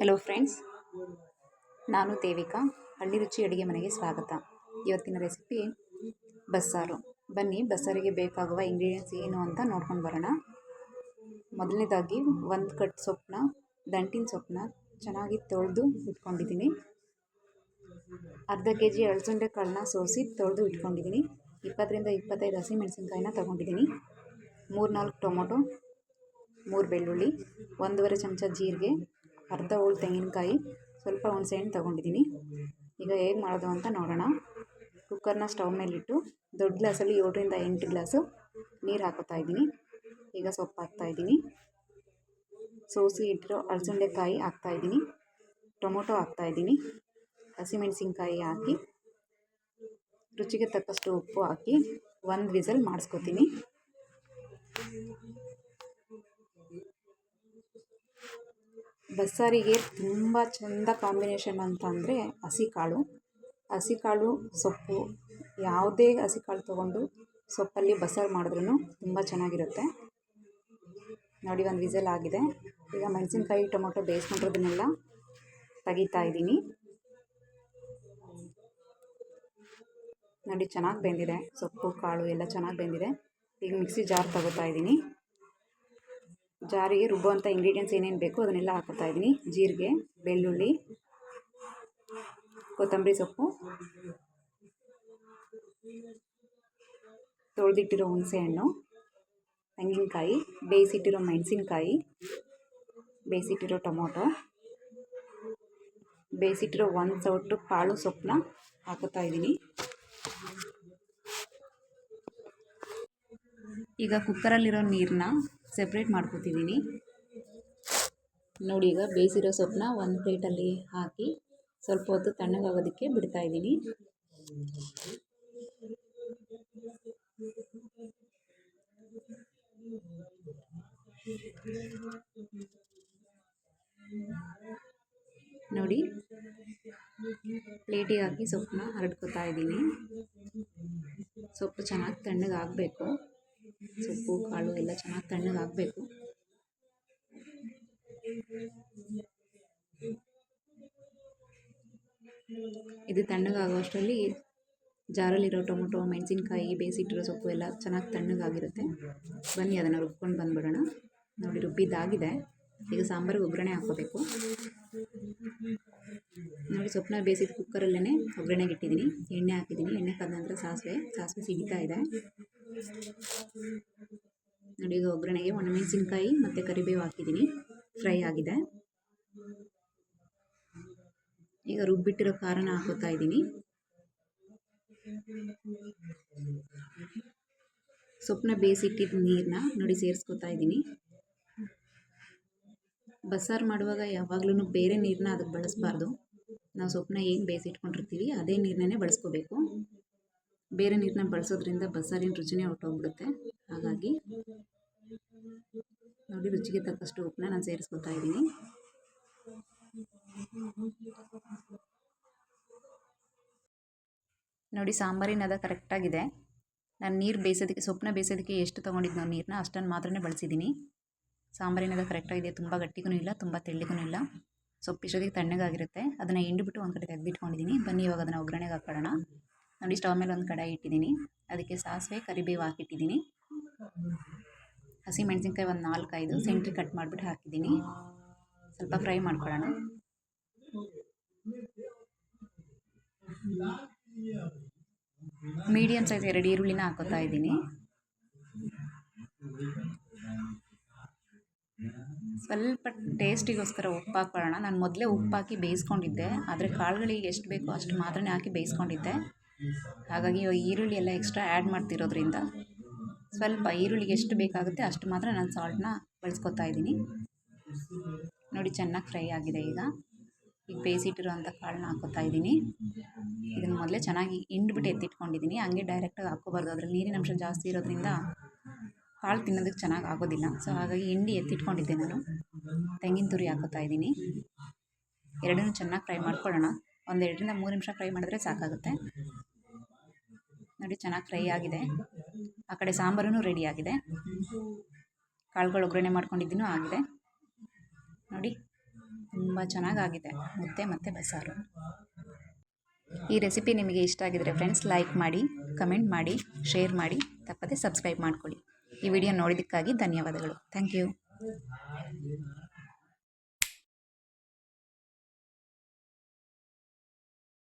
Hello friends ನಾನು ದೇವಿಕಾ. ಹಳ್ಳಿ ರುಚಿ ಅಡುಗೆ ಮನೆಗೆ ಸ್ವಾಗತ. ಇವತ್ತಿನ ರೆಸಿಪಿ ಬಸ್ಸಾರು. ಬನ್ನಿ, ಬಸ್ಸಾರಿಗೆ ಬೇಕಾಗುವ ಇಂಗ್ರೀಡಿಯೆಂಟ್ಸ್ ಏನು ಅಂತ ನೋಡ್ಕೊಂಡು ಬರೋಣ. ಮೊದಲನೇದಾಗಿ ಒಂದು ಕಟ್ ಸೊಪ್ಪನ್ನ ದಂಟಿನ ಸೊಪ್ಪನ್ನ ಚೆನ್ನಾಗಿ ತೊಳೆದು ಇಟ್ಕೊಂಡಿದ್ದೀನಿ. ಅರ್ಧ ಕೆ ಜಿ ಅಳಸುಂಡೆ ಕಾಳನ್ನ ಸೋಸಿ ತೊಳೆದು ಇಟ್ಕೊಂಡಿದ್ದೀನಿ. ಇಪ್ಪತ್ತರಿಂದ ಇಪ್ಪತ್ತೈದು ಹಸಿಮೆಣಸಿನ್ಕಾಯಿನ ತೊಗೊಂಡಿದ್ದೀನಿ. ಮೂರು ನಾಲ್ಕು ಟೊಮೊಟೊ, ಮೂರು ಬೆಳ್ಳುಳ್ಳಿ, ಒಂದೂವರೆ ಚಮಚ ಜೀರಿಗೆ ಅರ್ಧ ಹೋಳು ತೆಂಗಿನಕಾಯಿ, ಸ್ವಲ್ಪ ಹುಣಸೆಹಣ್ಣು ತೊಗೊಂಡಿದ್ದೀನಿ ಈಗ ಹೇಗೆ ಮಾಡೋದು ಅಂತ ನೋಡೋಣ. ಕುಕ್ಕರ್ನ ಸ್ಟವ್ ಮೇಲಿಟ್ಟು ದೊಡ್ಡ ಗ್ಲಾಸಲ್ಲಿ ಏಳರಿಂದ ಎಂಟು ಗ್ಲಾಸು ನೀರು ಹಾಕೋತಾ ಇದ್ದೀನಿ. ಈಗ ಸೊಪ್ಪು ಹಾಕ್ತಾಯಿದ್ದೀನಿ ಸೋಸಿ ಇಟ್ಟಿರೋ ಅಲಸಂದೆಕಾಯಿ ಹಾಕ್ತಾಯಿದ್ದೀನಿ ಟೊಮೊಟೊ ಹಾಕ್ತಾಯಿದ್ದೀನಿ ಹಸಿಮೆಣಸಿನ್ಕಾಯಿ ಹಾಕಿ, ರುಚಿಗೆ ತಕ್ಕಷ್ಟು ಉಪ್ಪು ಹಾಕಿ ಒಂದು ವಿಸಲ್ ಮಾಡಿಸ್ಕೊತೀನಿ. ಬಸ್ಸಾರಿಗೆ ತುಂಬ ಚೆಂದ ಕಾಂಬಿನೇಷನ್ ಅಂತಂದರೆ ಹಸಿ ಕಾಳು ಹಸಿ ಕಾಳು ಸೊಪ್ಪು, ಯಾವುದೇ ಹಸಿ ಕಾಳು ತೊಗೊಂಡು ಸೊಪ್ಪಲ್ಲಿ ಬಸ್ಸಾರು ಮಾಡಿದ್ರೂ ತುಂಬ ಚೆನ್ನಾಗಿರುತ್ತೆ. ನೋಡಿ, ಒಂದು ವಿಸಲ್ ಆಗಿದೆ. ಈಗ ಮೆಣಸಿನ್ಕಾಯಿ, ಟೊಮೊಟೊ ಬೇಯಿಸ್ಕೊಂಡಿರೋದನ್ನೆಲ್ಲ ತೆಗಿತಾ ಇದ್ದೀನಿ. ನೋಡಿ, ಚೆನ್ನಾಗಿ ಬೆಂದಿದೆ. ಸೊಪ್ಪು, ಕಾಳು ಎಲ್ಲ ಚೆನ್ನಾಗಿ ಬೆಂದಿದೆ. ಈಗ ಮಿಕ್ಸಿ ಜಾರ್ ತಗೋತಾ ಇದ್ದೀನಿ. ಜಾರಿಗೆ ರುಬ್ಬುವಂಥ ಇಂಗ್ರೀಡಿಯೆಂಟ್ಸ್ ಏನೇನು ಬೇಕು ಅದನ್ನೆಲ್ಲ ಹಾಕೋತಾ ಇದ್ದೀನಿ. ಜೀರಿಗೆ, ಬೆಳ್ಳುಳ್ಳಿ, ಕೊತ್ತಂಬರಿ ಸೊಪ್ಪು. ತೊಳೆದಿಟ್ಟಿರೋ ಹುಣಸೆಹಣ್ಣು ತೆಂಗಿನಕಾಯಿ, ಬೇಯಿಸಿಟ್ಟಿರೋ ಮೆಣಸಿನ್ಕಾಯಿ, ಬೇಯಿಸಿಟ್ಟಿರೋ ಟೊಮೊಟೊ, ಬೇಯಿಸಿಟ್ಟಿರೋ ಒಂದು ಸೌಟು ಕಾಳು ಸೊಪ್ಪನ್ನ ಹಾಕೋತಾ ಇದ್ದೀನಿ. ಈಗ ಕುಕ್ಕರಲ್ಲಿರೋ ನೀರನ್ನ ಸೆಪ್ರೇಟ್ ಮಾಡ್ಕೊತಿದ್ದೀನಿ ನೋಡಿ ಈಗ ಬೇಯಿಸಿರೋ ಸೊಪ್ಪನ್ನ ಒಂದು ಪ್ಲೇಟಲ್ಲಿ ಹಾಕಿ ಸ್ವಲ್ಪ ಹೊತ್ತು ತಣ್ಣಗಾಗೋದಕ್ಕೆ ಬಿಡ್ತಾ ಇದ್ದೀನಿ. ನೋಡಿ, ಪ್ಲೇಟಿಗೆ ಹಾಕಿ ಸೊಪ್ಪನ್ನ ಹರಡ್ಕೋತಾ ಇದ್ದೀನಿ. ಸೊಪ್ಪು ಚೆನ್ನಾಗಿ ತಣ್ಣಗಾಗಬೇಕು. ಸೊಪ್ಪು, ಕಾಳು ಎಲ್ಲ ಚೆನ್ನಾಗಿ ತಣ್ಣಗೆ ಹಾಕಬೇಕು. ಇದು ತಣ್ಣಗಾಗುವಷ್ಟರಲ್ಲಿ ಜಾರಲ್ಲಿರೋ ಟೊಮೊಟೊ, ಮೆಣಸಿನ್ಕಾಯಿ, ಬೇಯಿಸಿಟ್ಟಿರೋ ಸೊಪ್ಪು ಎಲ್ಲ ಚೆನ್ನಾಗಿ ತಣ್ಣಗಾಗಿರುತ್ತೆ ಬನ್ನಿ ಅದನ್ನು ರುಬ್ಕೊಂಡು ಬಂದುಬಿಡೋಣ. ನೋಡಿ ರುಬ್ಬಿದ್ದಾಗಿದೆ. ಈಗ ಸಾಂಬಾರಿಗೆ ಒಗ್ಗರಣೆ ಹಾಕೋಬೇಕು ನೋಡಿ ಸೊಪ್ಪನ್ನ ಬೇಯಿಸಿದ ಕುಕ್ಕರಲ್ಲೇ ಒಗ್ಗರಣೆಗೆ ಇಟ್ಟಿದ್ದೀನಿ. ಎಣ್ಣೆ ಹಾಕಿದ್ದೀನಿ. ಎಣ್ಣೆ ಕಾದ ನಂತರ ಸಾಸಿವೆ. ಸಾಸಿವೆ ಸಿಗಿತಾ ಇದೆ. ನೋಡಿ ಈಗ ಒಗ್ಗರಣೆಗೆ ಒಣಮೆಣಸಿನ್ಕಾಯಿ ಮತ್ತು ಕರಿಬೇವು ಹಾಕಿದ್ದೀನಿ. ಫ್ರೈ ಆಗಿದೆ. ಈಗ ರುಬ್ಬಿಟ್ಟಿರೋ ಖಾರನ ಹಾಕೋತಾ ಇದ್ದೀನಿ. ಸೊಪ್ಪನ್ನ ಬೇಯಿಸಿಟ್ಟಿದ್ದ ನೀರನ್ನ ನೋಡಿ ಸೇರಿಸ್ಕೊತಾ ಇದ್ದೀನಿ. ಬಸ್ಸಾರು ಮಾಡುವಾಗ ಯಾವಾಗ್ಲೂ ಬೇರೆ ನೀರನ್ನ ಅದಕ್ಕೆ ಬಳಸಬಾರ್ದು. ನಾವು ಸೊಪ್ಪನ್ನ ಏನು ಬೇಯಿಸಿಟ್ಕೊಂಡಿರ್ತೀವಿ, ಅದೇ ನೀರನ್ನೇ ಬಳಸ್ಕೋಬೇಕು. ಬೇರೆ ನೀರನ್ನ ಬಳಸೋದ್ರಿಂದ ಬಸ್ಸಾರಿನ ರುಚಿನೇ ಹೊರಟೋಗ್ಬಿಡುತ್ತೆ. ಹಾಗಾಗಿ ನೋಡಿ ರುಚಿಗೆ ತಕ್ಕಷ್ಟು ಉಪ್ಪನ್ನ ನಾನು ಸೇರಿಸ್ಕೊತಾ ಇದ್ದೀನಿ. ನೋಡಿ ಸಾಂಬಾರಿನ ಅದ ಕರೆಕ್ಟಾಗಿದೆ. ನಾನು ನೀರು ಬೇಯಿಸೋದಕ್ಕೆ, ಸೊಪ್ಪನ್ನ ಬೇಯಿಸೋದಕ್ಕೆ ಎಷ್ಟು ತೊಗೊಂಡಿದ್ದು ನಾನು ನೀರನ್ನ ಅಷ್ಟನ್ನು ಮಾತ್ರನೇ ಬಳಸಿದ್ದೀನಿ. ಸಾಂಬಾರಿನದ ಕರೆಕ್ಟಾಗಿದೆ. ತುಂಬ ಗಟ್ಟಿಗೂ ಇಲ್ಲ, ತುಂಬ ತೆಳ್ಳಿಗೂ ಇಲ್ಲ. ಸೊಪ್ಪು ಇಷ್ಟೊತ್ತಿಗೆ ತಣ್ಣಗಾಗಿರುತ್ತೆ. ಅದನ್ನು ಹಿಂಡಿಬಿಟ್ಟು ಒಂದು ಕಡೆ ತೆಗೆದಿಟ್ಕೊಂಡಿದ್ದೀನಿ. ಬನ್ನಿ, ಇವಾಗ ಅದನ್ನು ಒಗ್ಗರಣೆಗೆ ಹಾಕೊಳ್ಳೋಣ ನೋಡಿ ಸ್ಟವ್ ಮೇಲೆ ಒಂದು ಕಡಾಯಿ ಇಟ್ಟಿದ್ದೀನಿ. ಅದಕ್ಕೆ ಸಾಸಿವೆ, ಕರಿಬೇವು ಹಾಕಿಟ್ಟಿದ್ದೀನಿ. ಹಸಿ ಮೆಣಸಿನ್ಕಾಯಿ ಒಂದು ನಾಲ್ಕೈದು, ಸೆಂಟ್ರಿ ಕಟ್ ಮಾಡಿಬಿಟ್ಟು ಹಾಕಿದ್ದೀನಿ. ಸ್ವಲ್ಪ ಫ್ರೈ ಮಾಡ್ಕೊಳ್ಳೋಣ. ಮೀಡಿಯಮ್ ಸೈಜ್ ಎರಡು ಈರುಳ್ಳಿನ ಹಾಕೋತಾ ಇದ್ದೀನಿ. ಸ್ವಲ್ಪ ಟೇಸ್ಟಿಗೋಸ್ಕರ ಉಪ್ಪು ಹಾಕೊಳ್ಳೋಣ ನಾನು ಮೊದಲೇ ಉಪ್ಪು ಹಾಕಿ ಬೇಯಿಸ್ಕೊಂಡಿದ್ದೆ. ಆದರೆ ಕಾಳುಗಳಿಗೆ ಎಷ್ಟು ಬೇಕೋ ಅಷ್ಟು ಮಾತ್ರನೇ ಹಾಕಿ ಬೇಯಿಸ್ಕೊಂಡಿದ್ದೆ. ಹಾಗಾಗಿ ಈರುಳ್ಳಿ ಎಲ್ಲ ಎಕ್ಸ್ಟ್ರಾ ಆ್ಯಡ್ ಮಾಡ್ತಿರೋದ್ರಿಂದ ಸ್ವಲ್ಪ ಈರುಳ್ಳಿಗೆ ಎಷ್ಟು ಬೇಕಾಗುತ್ತೆ ಅಷ್ಟು ಮಾತ್ರ ನಾನು ಸಾಲ್ಟನ್ನ ಬಳಸ್ಕೊತಾ ಇದ್ದೀನಿ. ನೋಡಿ ಚೆನ್ನಾಗಿ ಫ್ರೈ ಆಗಿದೆ ಈಗ. ಈಗ ಬೇಯಿಸಿಟ್ಟಿರುವಂಥ ಕಾಳನ್ನ ಹಾಕೋತಾ ಇದ್ದೀನಿ. ಇದನ್ನು ಮೊದಲೇ ಚೆನ್ನಾಗಿ ಹಿಂಡ್ಬಿಟ್ಟು ಎತ್ತಿಟ್ಕೊಂಡಿದ್ದೀನಿ. ಹಂಗೆ ಡೈರೆಕ್ಟಾಗಿ ಹಾಕೋಬಾರ್ದು ಅದ್ರಲ್ಲಿ ನೀರಿನ ಅಂಶ ಜಾಸ್ತಿ ಇರೋದ್ರಿಂದ ಕಾಳು ತಿನ್ನೋದಕ್ಕೆ ಚೆನ್ನಾಗಿ ಆಗೋದಿಲ್ಲ. ಸೊ ಹಾಗಾಗಿ ಹಿಂಡಿ ಎತ್ತಿಟ್ಕೊಂಡಿದ್ದೆ ನಾನು. ತೆಂಗಿನ ತುರಿ ಹಾಕೋತಾ ಇದ್ದೀನಿ. ಎರಡನ್ನೂ ಚೆನ್ನಾಗಿ ಫ್ರೈ ಮಾಡ್ಕೊಳ್ಳೋಣ. ಒಂದು ಎರಡರಿಂದ ಮೂರು ನಿಮಿಷ ಫ್ರೈ ಮಾಡಿದ್ರೆ ಸಾಕಾಗುತ್ತೆ. ನೋಡಿ ಚೆನ್ನಾಗಿ ಫ್ರೈ ಆಗಿದೆ. ಆ ಕಡೆ ಸಾಂಬಾರೂ ರೆಡಿ ಆಗಿದೆ. ಕಾಳುಗಳು ಒಗ್ಗರಣೆ ಮಾಡ್ಕೊಂಡಿದ್ದೀನೂ ಆಗಿದೆ. ನೋಡಿ, ತುಂಬ ಚೆನ್ನಾಗಾಗಿದೆ ಮುದ್ದೆ ಮತ್ತು ಬಸ್ಸಾರು ಈ ರೆಸಿಪಿ ನಿಮಗೆ ಇಷ್ಟ ಆಗಿದರೆ ಫ್ರೆಂಡ್ಸ್ ಲೈಕ್ ಮಾಡಿ ಕಮೆಂಟ್ ಮಾಡಿ ಶೇರ್ ಮಾಡಿ, ತಪ್ಪದೆ ಸಬ್ಸ್ಕ್ರೈಬ್ ಮಾಡ್ಕೊಳ್ಳಿ. ಈ ವಿಡಿಯೋ ನೋಡಿದ್ದಕ್ಕಾಗಿ ಧನ್ಯವಾದಗಳು. Thank you